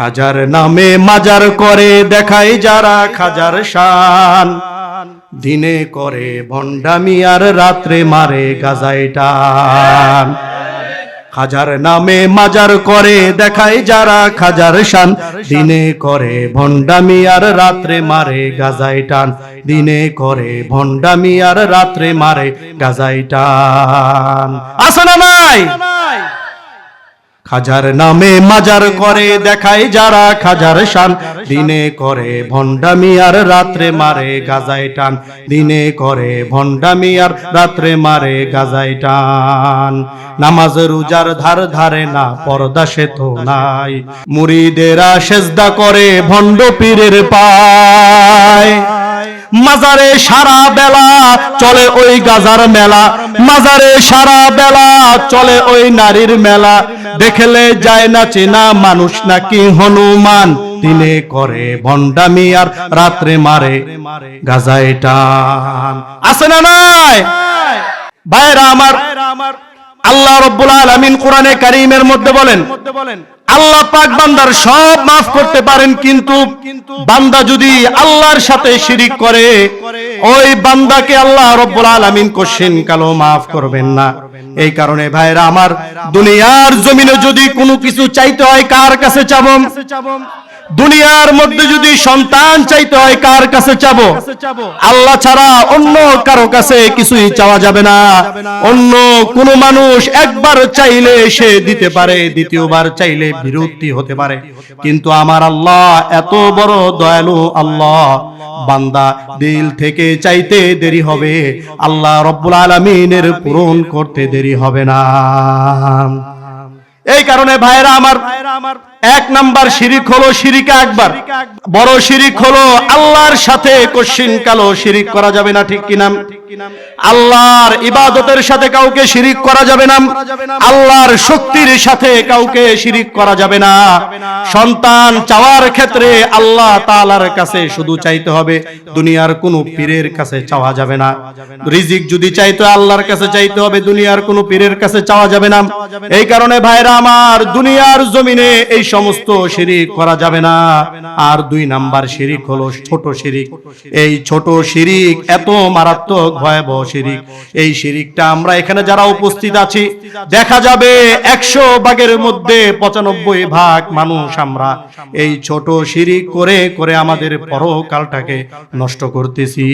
খাজার নামে মাজার করে দেখায় যারা খাজার শান। দিনে করে ভণ্ডামি আর রাত্রে মারে গাজাই টান। খাজার নামে মাজার করে দেখায় যারা খাজার শান। দিনে করে ভণ্ডামি আর রাত্রে মারে গাজাই টান। দিনে করে ভণ্ডামি আর রাত্রে মারে গাজাই টান। আছে না নাই? খাজার নামে মাজার করে দেখায় যারা খাজার শান। দিনে করে ভণ্ডামি আর রাত্রে মারে গাজাই টান। দিনে করে ভণ্ডামি আর রাত্রে মারে গাজাই টান। নামাজ রোজার ধার ধারে না, পর্দা সে তো নাই। মুড়িদেরা সেজদা করে ভণ্ড পীরের পায়। মাজারে সারা বেলা চলে ওই গাজার মেলা। মাজারে সারা বেলা চলে ওই নারীর মেলা। দেখলে যায় না চেনা মানুষ নাকি হনুমান। দিনে করে ভণ্ডামি আর রাত্রে মারে গাজায় টান। আছে না নাই? ভাইরা আমার, আল্লাহ রব্বুল আলামিন কোরআনে কারীমের মধ্যে বলেন আল্লাহ পাক বান্দার সব মাফ করতে পারেন, কিন্তু বান্দা যদি আল্লাহর সাথে শিরিক করে, ওই বান্দাকে আল্লাহ রব্বুল আলামিন কোশ্চেন কালো মাফ করবেন না। এই কারণে ভাইরা, আমার দুনিয়ার জমিনে যদি কোনো কিছু চাইতে হয়, কার কাছে চাবো? দুনিয়ার মধ্যে যদি সন্তান চাইতে হয়, কার কাছে চাবো? আল্লাহ ছাড়া অন্য কারও কাছে কিছুই চাওয়া যাবে না। অন্য কোন মানুষ একবার চাইলে সে দিতে পারে, দ্বিতীয়বার চাইলে বিরক্তি হতে পারে। কিন্তু আমার আল্লাহ এত বড় দয়ালু আল্লাহ। বান্দা, দিল থেকে চাইতে দেরি হবে। আল্লাহ রব্বুল আলমিনের পূরণ করতে দেরি হবে না। এই কারণে ভাইরা আমার এক নাম্বার শিরিক হলো শিরিকা একবার বড় শিরিক হলো আল্লাহর সাথে কশিন কালো শিরিক করা যাবে না, ঠিক কিনা? আল্লাহর ইবাদতের সাথে কাউকে শিরিক করা যাবে না। আল্লাহর শক্তির সাথে কাউকে শিরিক করা যাবে না। সন্তান চাওয়ার ক্ষেত্রে আল্লাহ তাআলার কাছে শুধু চাইতে হবে দুনিয়ার কোনো পীরের কাছে চাওয়া যাবে না। রিজিক যদি চাইতো আল্লাহর কাছে চাইতে হবে দুনিয়ার কোনো পীরের কাছে চাওয়া যাবে না। এই কারণে ভাইরা আমার দুনিয়ার জমিনে এই সমস্ত শিরিক করা যাবে না। আর দুই নাম্বার শিরিক হলো ছোট শিরিক। এই ছোট শিরিক এত মারাত্মক ভয়াবহ শিরিক। এই শিরিকটা আমরা এখানে যারা উপস্থিত আছি দেখা যাবে একশো ভাগের মধ্যে পঁচানব্বই ভাগ মানুষ আমরা। এই ছোট শিরিক করে করে আমাদের পরকালটাকে নষ্ট করতেছি।